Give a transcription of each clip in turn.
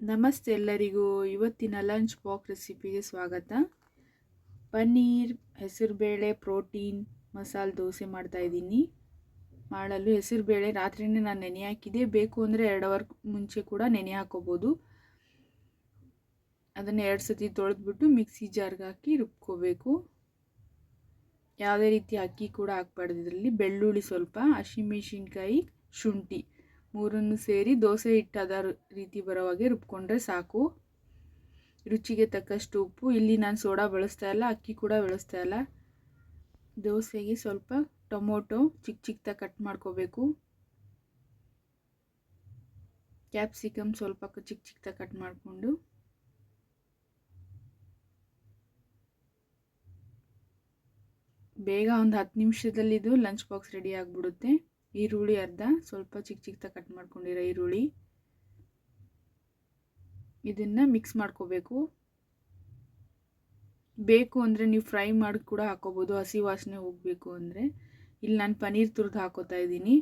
ನಮಸ್ತೆ ಎಲ್ಲರಿಗೂ. ಇವತ್ತಿನ ಲಂಚ್ ಬಾಕ್ಸ್ ರೆಸಿಪಿಗೆ ಸ್ವಾಗತ. ಪನ್ನೀರ್, ಹೆಸರುಬೇಳೆ, ಪ್ರೋಟೀನ್, ಮಸಾಲೆ ದೋಸೆ ಮಾಡ್ತಾಯಿದ್ದೀನಿ ಮಾಡಲು ಹೆಸರುಬೇಳೆ ರಾತ್ರಿನೇ ನಾನು ನೆನೆ ಹಾಕಿದೆ ಬೇಕು ಅಂದರೆ ಎರಡು ಅವರ್ ಮುಂಚೆ ಕೂಡ ನೆನೆ ಹಾಕೋಬೋದು. ಅದನ್ನು ಎರಡು ಸತಿ ತೊಳೆದ್ಬಿಟ್ಟು ಮಿಕ್ಸಿ ಜಾರ್ಗೆ ಹಾಕಿ ರುಬ್ಕೋಬೇಕು. ಯಾವುದೇ ರೀತಿ ಅಕ್ಕಿ ಕೂಡ ಹಾಕ್ಬಾರ್ದು ಇದರಲ್ಲಿ. ಬೆಳ್ಳುಳ್ಳಿ ಸ್ವಲ್ಪ, ಹಸಿಮೆಣಸಿನ್ಕಾಯಿ, ಶುಂಠಿ. ಮೂರನ್ನು ಸೇರಿ ದೋಸೆ ಹಿಟ್ಟಾದ ರೀತಿ ಬರೋ ಹಾಗೆ ರುಬ್ಕೊಂಡ್ರೆ ಸಾಕು. ರುಚಿಗೆ ತಕ್ಕಷ್ಟು ಉಪ್ಪು. ಇಲ್ಲಿ ನಾನು ಸೋಡಾ ಬಳಸ್ತಾ ಇಲ್ಲ, ಅಕ್ಕಿ ಕೂಡ ಬಳಸ್ತಾ ಇಲ್ಲ. ದೋಸೆಗೆ ಸ್ವಲ್ಪ ಟೊಮೊಟೊ ಚಿಕ್ಕ ಚಿಕ್ಕದಾಗಿ ಕಟ್ ಮಾಡ್ಕೋಬೇಕು. ಕ್ಯಾಪ್ಸಿಕಮ್ ಸ್ವಲ್ಪ ಚಿಕ್ಕ ಚಿಕ್ಕದಾಗಿ ಕಟ್ ಮಾಡಿಕೊಂಡು. ಬೇಗ ಒಂದು ಹತ್ತು ನಿಮಿಷದಲ್ಲಿ ಇದು ಲಂಚ್ ಬಾಕ್ಸ್ ರೆಡಿ ಆಗಿಬಿಡುತ್ತೆ. ಈರುಳ್ಳಿ ಅರ್ಧ, ಸ್ವಲ್ಪ ಚಿಕ್ಕ ಚಿಕ್ಕದಾಗಿ ಕಟ್ ಮಾಡ್ಕೊಂಡಿರೋ ಈರುಳ್ಳಿ. ಇದನ್ನು ಮಿಕ್ಸ್ ಮಾಡ್ಕೋಬೇಕು. ಬೇಕು ಅಂದರೆ ನೀವು ಫ್ರೈ ಮಾಡಿ ಕೂಡ ಹಾಕೋಬೋದು, ಹಸಿ ವಾಸನೆ ಹೋಗಬೇಕು ಅಂದರೆ. ಇಲ್ಲಿ ನಾನು ಪನ್ನೀರ್ ತುರಿದು ಹಾಕೋತಾ ಇದ್ದೀನಿ.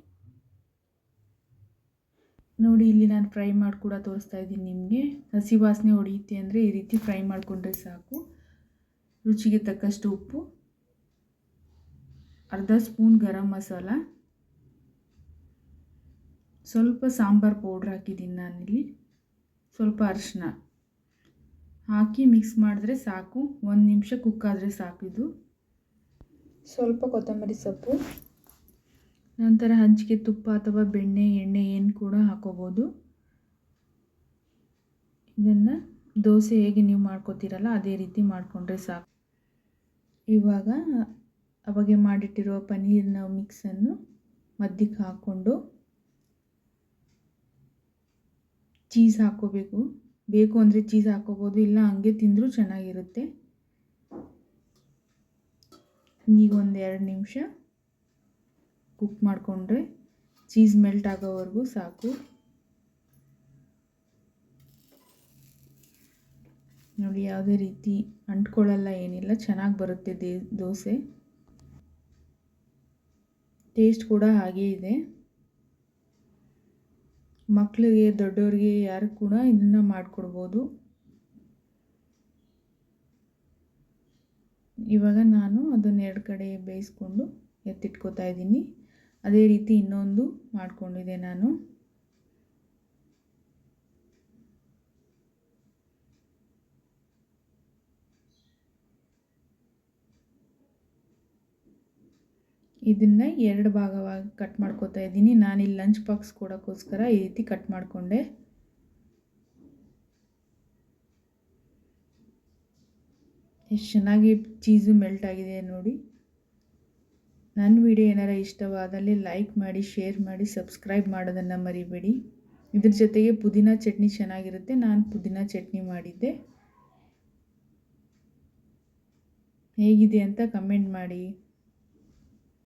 ನೋಡಿ, ಇಲ್ಲಿ ನಾನು ಫ್ರೈ ಮಾಡಿ ಕೂಡ ತೋರಿಸ್ತಾ ಇದ್ದೀನಿ ನಿಮಗೆ. ಹಸಿ ವಾಸನೆ ಹೊಡೆಯುತ್ತೆ ಅಂದರೆ ಈ ರೀತಿ ಫ್ರೈ ಮಾಡಿಕೊಂಡ್ರೆ ಸಾಕು. ರುಚಿಗೆ ತಕ್ಕಷ್ಟು ಉಪ್ಪು. ಅರ್ಧ ಸ್ಪೂನ್ ಗರಂ ಮಸಾಲ. ಸ್ವಲ್ಪ ಸಾಂಬಾರು ಪೌಡ್ರ್ ಹಾಕಿದ್ದೀನಿ ನಾನಿಲ್ಲಿ. ಸ್ವಲ್ಪ ಅರಿಶಿನ ಹಾಕಿ ಮಿಕ್ಸ್ ಮಾಡಿದ್ರೆ ಸಾಕು. ಒಂದು ನಿಮಿಷ ಕುಕ್ ಆದರೆ ಇದು. ಸ್ವಲ್ಪ ಕೊತ್ತಂಬರಿ ಸೊಪ್ಪು. ನಂತರ ಹಂಚಿಗೆ ತುಪ್ಪ ಅಥವಾ ಬೆಣ್ಣೆ, ಎಣ್ಣೆ ಏನು ಕೂಡ ಹಾಕೋಬೋದು. ಇದನ್ನು ದೋಸೆ ಹೇಗೆ ನೀವು ಮಾಡ್ಕೋತೀರಲ್ಲ ಅದೇ ರೀತಿ ಮಾಡಿಕೊಂಡ್ರೆ ಸಾಕು. ಇವಾಗ ಅವಾಗೆ ಮಾಡಿಟ್ಟಿರೋ ಪನ್ನೀರ್ನ ಮಿಕ್ಸನ್ನು ಮಧ್ಯಕ್ಕೆ ಹಾಕ್ಕೊಂಡು ಚೀಸ್ ಹಾಕ್ಕೋಬೇಕು ಬೇಕು ಅಂದರೆ ಚೀಸ್ ಹಾಕ್ಕೋಬೋದು ಇಲ್ಲ ಹಂಗೆ ತಿಂದರೂ ಚೆನ್ನಾಗಿರುತ್ತೆ. ಈಗ ಒಂದು ಎರಡು ನಿಮಿಷ ಕುಕ್ ಮಾಡಿಕೊಂಡ್ರೆ ಚೀಸ್ ಮೆಲ್ಟ್ ಆಗೋವರೆಗೂ ಸಾಕು. ನೋಡಿ, ಯಾವುದೇ ರೀತಿ ಅಂಟ್ಕೊಳ್ಳಲ್ಲ ಏನಿಲ್ಲ, ಚೆನ್ನಾಗಿ ಬರುತ್ತೆ ದೇ, ದೋಸೆ. ಟೇಸ್ಟ್ ಕೂಡ ಹಾಗೇ ಇದೆ. ಮಕ್ಕಳಿಗೆ ದೊಡ್ಡವ್ರಿಗೆ ಯಾರು ಕೂಡ ಇದನ್ನು ಮಾಡಿಕೊಡ್ಬೋದು. ಇವಾಗ ನಾನು ಅದನ್ನು ಎರಡು ಕಡೆ ಬೇಯಿಸ್ಕೊಂಡು ಎತ್ತಿಟ್ಕೋತಾ ಇದ್ದೀನಿ. ಅದೇ ರೀತಿ ಇನ್ನೊಂದು ಮಾಡಿಕೊಂಡಿದ್ದೆ ನಾನು. ಇದನ್ನು ಎರಡು ಭಾಗವಾಗಿ ಕಟ್ ಮಾಡ್ಕೋತಾ ಇದ್ದೀನಿ. ನಾನಿಲ್ಲಿ ಲಂಚ್ ಬಾಕ್ಸ್ ಕೊಡೋಕ್ಕೋಸ್ಕರ ಈ ರೀತಿ ಕಟ್ ಮಾಡಿಕೊಂಡೆ. ಎಷ್ಟು ಚೆನ್ನಾಗಿ ಚೀಸು ಮೆಲ್ಟ್ ಆಗಿದೆ ನೋಡಿ. ನನ್ನ ವಿಡಿಯೋ ಏನಾರ ಇಷ್ಟವಾದಲ್ಲಿ ಲೈಕ್ ಮಾಡಿ ಶೇರ್ ಮಾಡಿ ಸಬ್ಸ್ಕ್ರೈಬ್ ಮಾಡೋದನ್ನು ಮರಿಬೇಡಿ. ಇದ್ರ ಜೊತೆಗೆ ಪುದೀನ ಚಟ್ನಿ ಚೆನ್ನಾಗಿರುತ್ತೆ. ನಾನು ಪುದೀನ ಚಟ್ನಿ ಮಾಡಿದ್ದೆ. ಹೇಗಿದೆ ಅಂತ ಕಮೆಂಟ್ ಮಾಡಿ.